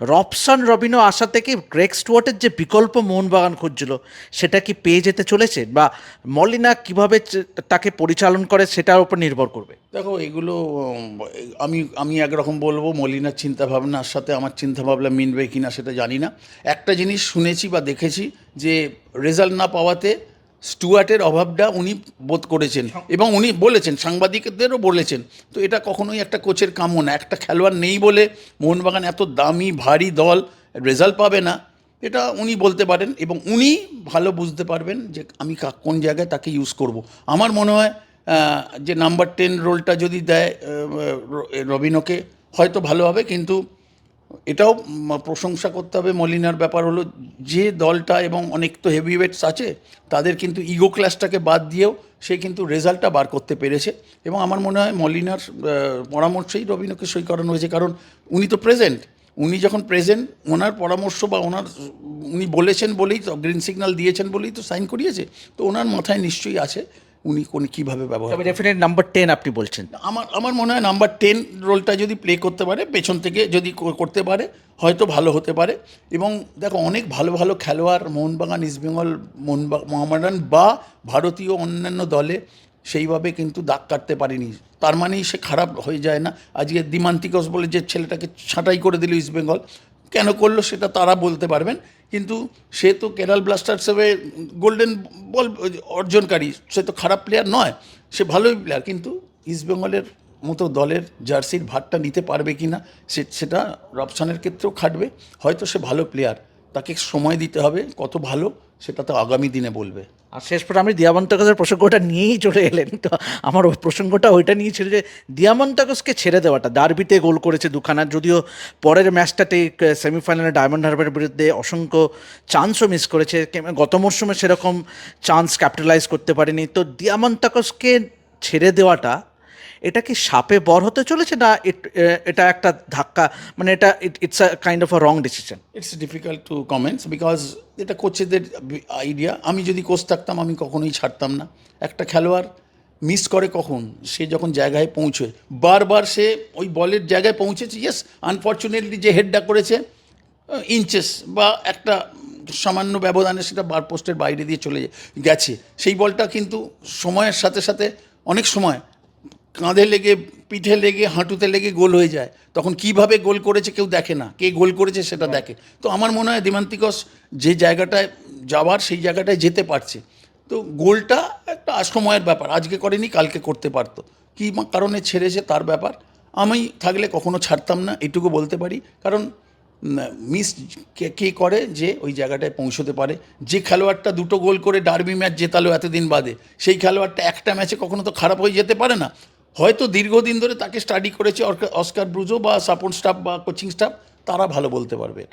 Robson রবিনো আসা থেকে Greg স্টুয়ার্টের যে বিকল্প মোহনবাগান খুঁজছিল, সেটা কি পেয়ে যেতে চলেছে? বা মলিনা কীভাবে তাকে পরিচালন করে সেটার উপর নির্ভর করবে? দেখো, এগুলো, আমি আমি একরকম বলব, মলিনার চিন্তাভাবনার সাথে আমার চিন্তাভাবনা মিলবে কি না সেটা জানি না। একটা জিনিস শুনেছি বা দেখেছি যে রেজাল্ট না পাওয়াতে স্টুয়ার্টের অভাবটা উনি বোধ করেছেন এবং উনি বলেছেন, সাংবাদিকদেরও বলেছেন। তো এটা কখনোই একটা কোচের কাম্য না। একটা খেলোয়াড় নেই বলে মোহনবাগান এত দামি, ভারী দল রেজাল্ট পাবে না। এটা উনি বলতে পারেন এবং উনি ভালো বুঝতে পারবেন যে আমি কোন জায়গায় তাকে ইউজ করব। আমার মনে হয় যে নাম্বার টেন রোলটা যদি দেয় রবিনোকে হয়তো ভালো হবে, কিন্তু এটাও প্রশংসা করতে হবে। মলিনার ব্যাপার হলো যে দলটা এবং অনেক তো হেভিওয়েটস আছে, তাদের কিন্তু ইগো ক্লাসটাকে বাদ দিয়েও সে কিন্তু রেজাল্টটা বার করতে পেরেছে। এবং আমার মনে হয় মলিনার পরামর্শেই রবিনোকে সই করানো হয়েছে। কারণ উনি তো প্রেজেন্ট উনি যখন প্রেজেন্ট ওনার পরামর্শ বা ওনার, উনি বলেছেন বলেই তো গ্রিন সিগন্যাল দিয়েছেন বলেই তো সাইন করিয়েছে। তো ওনার মাথায় নিশ্চয়ই আছে। উনি কোন কীভাবে ব্যবহার তবে ডেফিনেট নাম্বার টেন আপনি বলছেন। আমার আমার মনে হয় নাম্বার টেন রোলটা যদি প্লে করতে পারে পেছন থেকে যদি করতে পারে হয়তো ভালো হতে পারে। এবং দেখো অনেক ভালো ভালো খেলোয়াড় মোহনবাগান ইস্টবেঙ্গল মোহনবাগ মোহামেডান বা ভারতীয় অন্যান্য দলে সেইভাবে কিন্তু দাগ কাটতে পারেনি। তার মানেই সে খারাপ হয়ে যায় না। আজকে দিমান্তিকস বলে যে ছেলেটাকে ছাঁটাই করে দিল ইস্টবেঙ্গল কেন করল সেটা তারা বলতে পারবেন। কিন্তু সে তো কেরাল ব্লাস্টার্স হিসেবে গোল্ডেন বল অর্জনকারী, সে তো খারাপ প্লেয়ার নয়, সে ভালোই প্লেয়ার কিন্তু ইস্টবেঙ্গলের মতো দলের জার্সির ভারটা নিতে পারবে কি না সেটা রবসানের ক্ষেত্রেও খাটবে। হয়তো সে ভালো প্লেয়ার তাকে সময় দিতে হবে, কত ভালো সেটা তো আগামী দিনে বলবে। আর শেষ পর আমি দিয়ামন্তকসের প্রসঙ্গটা নিয়েই চলে এলেন। তো আমার ওই প্রসঙ্গটা ওইটা নিয়ে ছিল যে, দিয়ামন্তকসকে ছেড়ে দেওয়াটা, ডার্বিতে গোল করেছে দুখানা, যদিও পরের ম্যাচটাতে সেমিফাইনালে ডায়মন্ড হারবারের বিরুদ্ধে অসংখ্য চান্সও মিস করেছে। গত মরশুমে সেরকম চান্স ক্যাপিটালাইজ করতে পারেনি। তো দিয়ামন্তকসকে ছেড়ে দেওয়াটা এটা কি সাপে বর হতে চলেছে না এটা একটা ধাক্কা? মানে এটা it's a kind of a wrong decision it's difficult to comments because এটা কোচেদের আইডিয়া আমি যদি কোচ থাকতাম, আমি কখনোই ছাড়তাম না। একটা খেলোয়াড় মিস করে কখন? সে যখন জায়গায় পৌঁছয় বারবার সে ওই বলের জায়গায় পৌঁছেছে ইয়েস আনফর্চুনেটলি যে হেডটা করেছে ইঞ্চেস বা একটা সামান্য ব্যবধানে সেটা বার পোস্টের বাইরে দিয়ে চলে গেছে। সেই বলটা কিন্তু সময়ের সাথে সাথে, অনেক সময় কাঁধে লেগে পিঠে লেগে হাঁটুতে লেগে গোল হয়ে যায়। তখন কীভাবে গোল করেছে কেউ দেখে না। কে গোল করেছে সেটা দেখে। তো আমার মনে হয় দিমান্তিকস যে জায়গাটায় যাওয়ার সেই জায়গাটায় যেতে পারছে। তো গোলটা একটা সময়ের ব্যাপার। আজকে করেনি কালকে করতে পারতো। কী কারণে ছেড়েছে তার ব্যাপার? আমি থাকলে কখনো ছাড়তাম না এটুকু বলতে পারি। কারণ মিস কে কে করে যে ওই জায়গাটায় পৌঁছতে পারে। যে খেলোয়াড়টা দুটো গোল করে ডার্বি ম্যাচ জেতালো এতদিন বাদে সেই খেলোয়াড়টা একটা ম্যাচে কখনো তো খারাপ হয়ে যেতে পারে না। হয়তো দীর্ঘদিন ধরে তাকে স্টাডি করেছে অস্কার ব্রুজো বা সাপোর্ট স্টাফ বা কোচিং স্টাফ তারা ভালো বলতে পারবে এটা।